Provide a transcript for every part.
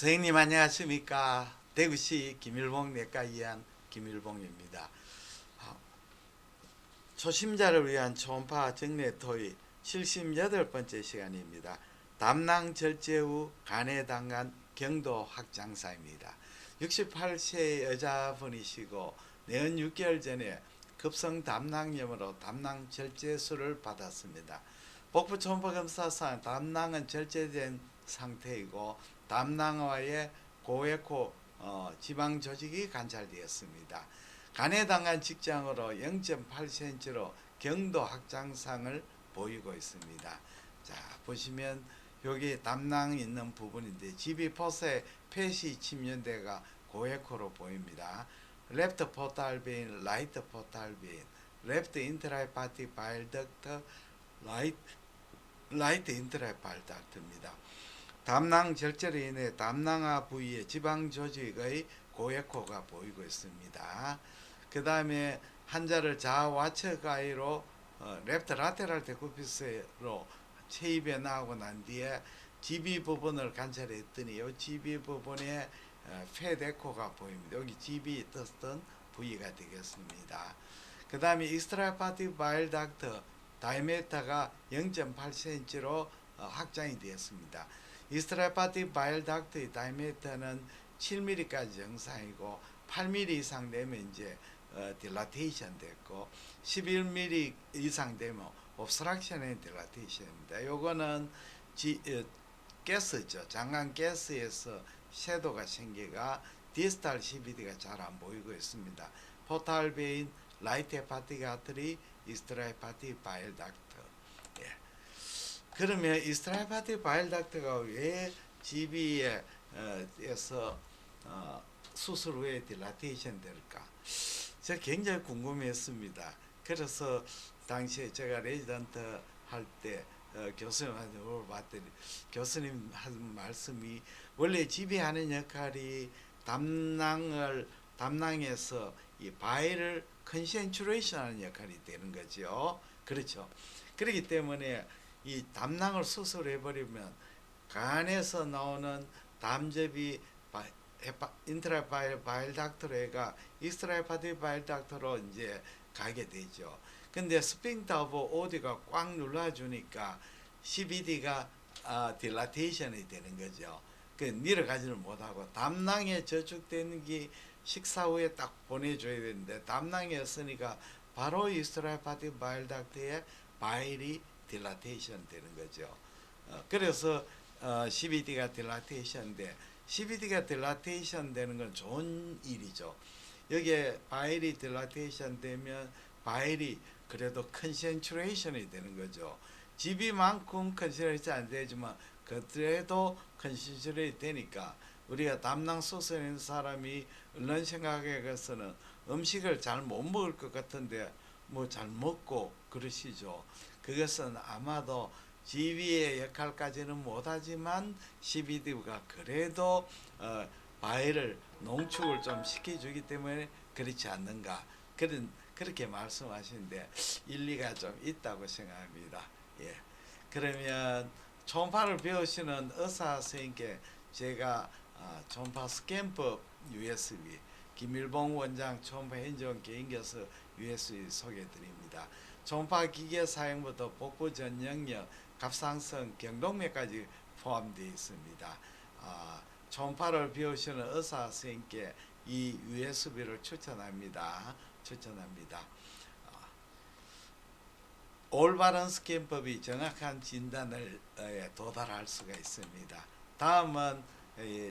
선생님 안녕하십니까 대구시 김일봉 내과 의원 김일봉입니다. 아, 초심자를 위한 초음파 정례 토의 78번째 시간입니다. 담낭 절제 후 간에 당한 경도 확장사입니다. 68세의 여자분이시고 내연 6개월 전에 급성 담낭염으로 담낭 절제술을 받았습니다. 복부 초음파 검사상 담낭은 절제된 상태이고 담낭와의 고에코 어, 지방 조직이 관찰되었습니다. 간에 당한 직장으로 0.8cm로 경도 확장상을 보이고 있습니다. 자 보시면 여기 담낭 있는 부분인데 집이 포스에 폐시 침연대가 고에코로 보입니다. 레프트 포탈 베인, 라이트 포탈 베인, 레프트 인트라이파티 바일 덕트, 라이트 라이트 인트라이파일 덕트입니다. 담낭 절제로 인해 담낭하 부위의 지방 조직의 고에코가 보이고 있습니다. 그 다음에 환자를 좌와侧 가위로 어, 랩트 라테랄 데코피스로 체입에 나오고 난 뒤에 GB 부분을 관찰했더니 이 GB 부분에 어, 페데코가 보입니다. 여기 GB 떴던 부위가 되겠습니다. 그 다음에 익스트라파티 바일 닥터 다이메타가 0.8cm로 어, 확장이 되었습니다. 이스트라파티 바일 닥터의 다이메터는 7mm까지 정상이고 8mm 이상 되면 이제 어, 딜라테이션 됐고 11mm 이상 되면 옵스트럭션의 딜라테이션입니다. 요거는 지, 어, 가스죠. 장관 가스에서 섀도가 생기가 디스탈 CBD가 잘 안 보이고 있습니다. 포탈 베인, 라이트 헤파틱 아트리, 이스트라이파티 바일 닥터. 예. 그러면 이스트라이파티 바일 닥터가 왜 GB에 어, 어, 수술 후에 딜라테이션 될까? 제가 굉장히 궁금했습니다. 그래서 당시에 제가 레지던트 할때 어, 교수님한테 물어봤더니 교수님 한 말씀이 원래 지배하는 역할이 담낭을 담낭에서 이 바이를 컨센트레이션하는 역할이 되는 거죠. 그렇죠. 그렇기 때문에 이 담낭을 수술해 버리면 간에서 나오는 헤파- 인트라바일 바일 닥터로가 익스트라파티 바일 닥터로 이제 가게 되죠. 근데 스핑터 오브 오디가 꽉 눌러주니까 CBD가 아, 딜라테이션이 되는 거죠. 그 밀어가지를 못하고 담낭에 저축되는 게 식사 후에 딱 보내줘야 되는데 담낭이었으니까 바로 이스트라파티 바일 닥터에 바일이 딜라테이션 되는 거죠. 어, 그래서 어, CBD가 딜라테이션 돼. CBD가 딜라테이션 되는 건 좋은 일이죠. 여기에 바일이 딜라테이션 되면 바일이 그래도 컨센트레이션이 되는 거죠. 집이만큼 컨센트레이션 안 되지만 그래도 컨센트레이 되니까 우리가 담낭 수술하는 사람이 얼른 생각해서는 음식을 잘 못 먹을 것 같은데 뭐 잘 먹고 그러시죠. 그것은 아마도 지위의 역할까지는 못하지만 CBD가 그래도 어, 바이를 농축을 좀 시켜주기 때문에 그렇지 않는가 그런 그렇게 말씀하시는데 일리가 좀 있다고 생각합니다. 예. 그러면 초음파를 배우시는 의사 선생님께 제가 아, 초음파 스캔법 USB 김일봉 원장 초음파 현지원 개인교수 USB 소개드립니다. 초음파 기계 사용부터 복부 전 영역, 갑상선, 경동맥까지 포함되어 있습니다. 아, 초음파를 배우시는 의사 선생님께 이 USB를 추천합니다. 추천합니다. 아, 올바른 스캔법이 정확한 진단을 에, 도달할 수가 있습니다. 다음은 에,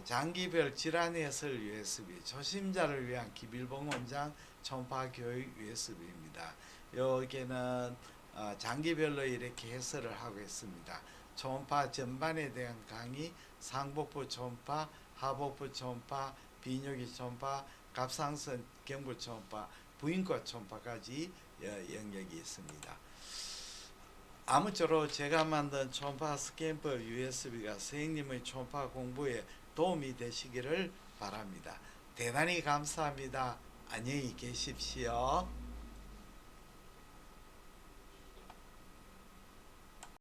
장기별 질환 해설 USB 초심자를 위한 김일봉 원장 초음파 교육 USB입니다. 여기는 어, 장기별로 이렇게 해설을 하고 있습니다. 초음파 전반에 대한 강의, 상복부 초음파, 하복부 초음파, 비뇨기 초음파, 갑상선 경부 초음파, 부인과 초음파까지 어, 영역이 있습니다. 아무쪼록 제가 만든 초음파 스캔법 USB가 선생님의 초음파 공부에 도움이 되시기를 바랍니다. 대단히 감사합니다. 안녕히 계십시오.